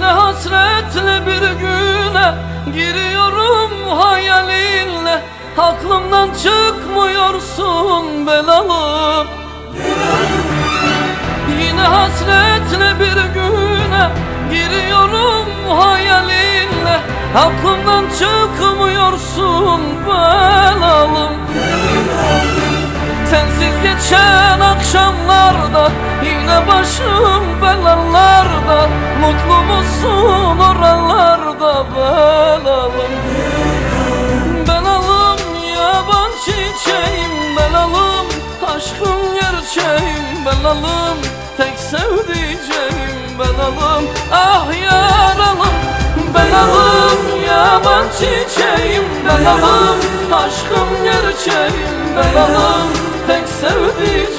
Yine hasretle bir güne Giriyorum hayalinle. Aklımdan çıkmıyorsun belalım. Yine hasretle bir güne Giriyorum hayalinle. Aklımdan çıkmıyorsun belalım. Sensiz geçen akşamlarda Yine başım Mutlu musun oralarda belalım Belalım yaban çiçeğim. Belalım aşkım gerçeğim. Belalım tek sevdiceğim. Belalım ah yaralım Belalım yaban çiçeğim. Belalım aşkım gerçeğim. Belalım tek sevdiceğim